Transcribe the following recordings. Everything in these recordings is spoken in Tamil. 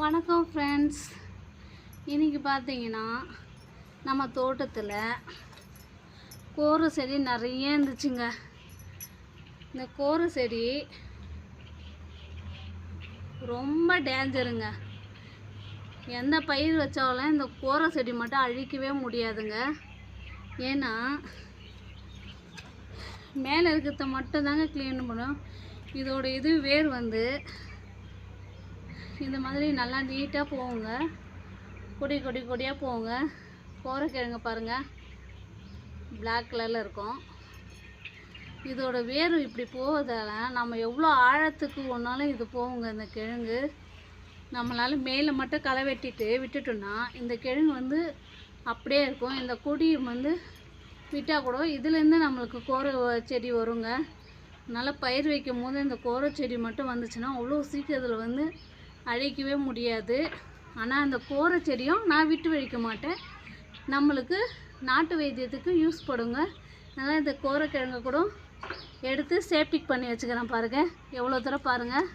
வணக்கம் ஃப்ரெண்ட்ஸ் இன்றைக்கி பார்த்தீங்கன்னா நம்ம தோட்டத்தில் கோர செடி நிறைய இருந்துச்சுங்க. இந்த கோர செடி ரொம்ப டேஞ்சருங்க எந்த பயிர் வச்சாலும் இந்த கோரை செடி மட்டும் அழிக்கவே முடியாதுங்க. ஏன்னா மேலே இருக்கிறத மட்டும்தாங்க க்ளீன் பண்ணும் இதோட இது வேர் வந்து இந்த மாதிரி நல்லா நீட்டாக போகுங்க கொடி கொடி கொடியாக போங்க கோரக்கிழங்க பாருங்கள் பிளாக் கலரில் இருக்கும். இதோட வேர் இப்படி போவதால் நம்ம எவ்வளோ ஆழத்துக்கு ஒன்றாலும் இது போகுங்க இந்த கிழங்கு. நம்மளால் மேலே மட்டும் களை வெட்டிட்டு விட்டுட்டோம்னா இந்த கிழங்கு வந்து அப்படியே இருக்கும். இந்த கொடி வந்து விட்டால் கூட இதுலேருந்து நம்மளுக்கு கோர செடி வருங்க. நல்லா பயிர் வைக்கும் போது இந்த கோர செடி மட்டும் வந்துச்சுன்னா அவ்வளோ சீக்கிரத்தில் வந்து அழிக்கவே முடியாது. ஆனால் அந்த கோரை செடியும் நான் விட்டு வைக்க மாட்டேன். நம்மளுக்கு நாட்டு வைத்தியத்துக்கு யூஸ் படுங்க. அதனால் இந்த கோரக்கிழங்கு கூட எடுத்து சேப்டிக் பண்ணி வச்சுக்கிறேன் பாருங்கள் எவ்வளோ தூரம் பாருங்கள்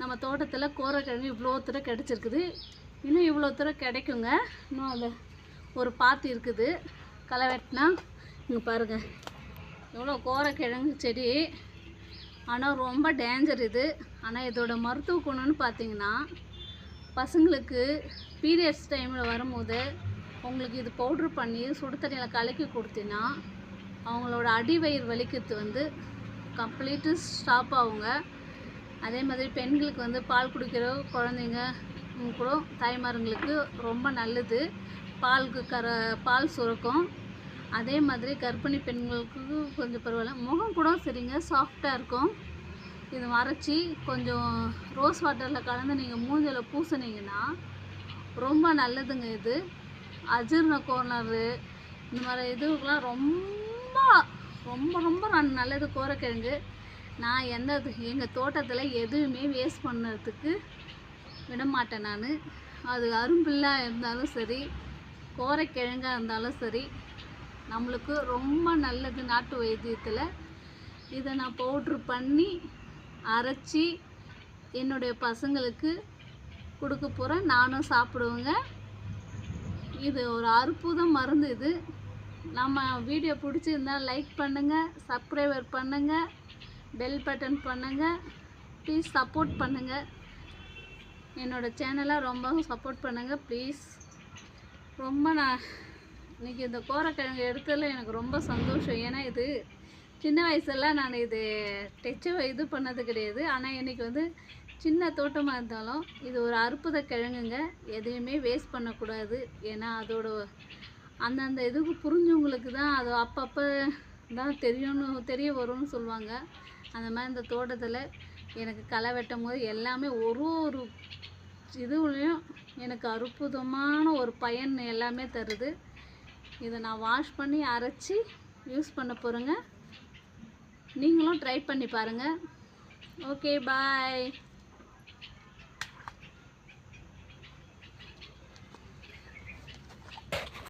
நம்ம தோட்டத்தில் கோரக்கிழங்கு இவ்வளோ தூரம் கிடச்சிருக்குது. இன்னும் இவ்வளோ தூரம் கிடைக்குங்க. இன்னும் அது ஒரு பாத்தி இருக்குது. களை வெட்டினா இங்கே பாருங்கள் எவ்வளோ கோரக்கிழங்கு செடி. ஆனால் ரொம்ப டேஞ்சர் இது. ஆனால் இதோட மருத்துவ குணம்னு பார்த்தீங்கன்னா பசங்களுக்கு பீரியட்ஸ் டைமில் வரும்போது உங்களுக்கு இது பவுட்ரு பண்ணி சுடு தண்ணியில் கலக்கி கொடுத்தீங்கன்னா அவங்களோட அடிவயிறு வலிக்கிறது வந்து கம்ப்ளீட்டு ஸ்டாப் ஆகுங்க. அதே மாதிரி பெண்களுக்கு வந்து பால் குடிக்கிற குழந்தைங்க கூட தாய்மாருங்களுக்கு ரொம்ப நல்லது. பாலுக்கு கர பால் சுரக்கும். அதே மாதிரி கர்ப்பிணி பெண்களுக்கு கொஞ்சம் பரவாயில்ல. முகம் கூட சரிங்க. சாஃப்டாக இருக்கும். இது மறைச்சி கொஞ்சம் ரோஸ் வாட்டரில் கலந்து நீங்கள் மூஞ்சில் பூசுனீங்கன்னா ரொம்ப நல்லதுங்க இது. அஜீர்ண கோர்னரு இந்த மாதிரி இதுக்கெலாம் ரொம்ப ரொம்ப ரொம்ப நல்லது கோரைக்கிழங்கு. நான் எந்த எங்கள் தோட்டத்தில் எதுவுமே வேஸ்ட் பண்ணுறதுக்கு விட மாட்டேன் நான். அது அரும்பில்லாக இருந்தாலும் சரி கோரைக்கிழங்காக இருந்தாலும் சரி நம்மளுக்கு ரொம்ப நல்லது நாட்டு வைத்தியத்தில். இதை நான் பவுட்ரு பண்ணி அரைச்சி என்னுடைய பசங்களுக்கு கொடுக்க போகிறேன் நானும் சாப்பிடுவேங்க. இது ஒரு அற்புத மருந்து இது. நம்ம வீடியோ பிடிச்சிருந்தா லைக் பண்ணுங்கள் சப்ஸ்கிரைபர் பண்ணுங்கள் பெல் பட்டன் பண்ணுங்கள் ப்ளீஸ் சப்போர்ட் பண்ணுங்கள் என்னோடய சேனலை ரொம்ப சப்போர்ட் பண்ணுங்கள் ப்ளீஸ் ரொம்ப நான் இன்னைக்கு இந்த கோரக்கிழங்கு எடுத்ததில் எனக்கு ரொம்ப சந்தோஷம். ஏன்னா இது சின்ன வயசுலாம் நான் இது டெச்சை இது பண்ணது கிடையாது. ஆனால் இன்றைக்கி வந்து சின்ன தோட்டமாக இருந்தாலும் இது ஒரு அற்புத கிழங்குங்க. எதையுமே வேஸ்ட் பண்ணக்கூடாது. ஏன்னா அதோட அந்தந்த இதுக்கு புரிஞ்சவங்களுக்கு தான் அது அப்பப்போ தான் தெரியும்னு தெரிய வரும்னு சொல்லுவாங்க. அந்த மாதிரி இந்த தோட்டத்தில் எனக்கு களை வெட்டும் போது எல்லாமே ஒரு ஒரு இதுலேயும் எனக்கு அற்புதமான ஒரு பயன் எல்லாமே தருது. இதை நான் வாஷ் பண்ணி அரைச்சி யூஸ் பண்ண போகிறேங்க நீங்களும் ட்ரை பண்ணி பாருங்கள் ஓகே பாய்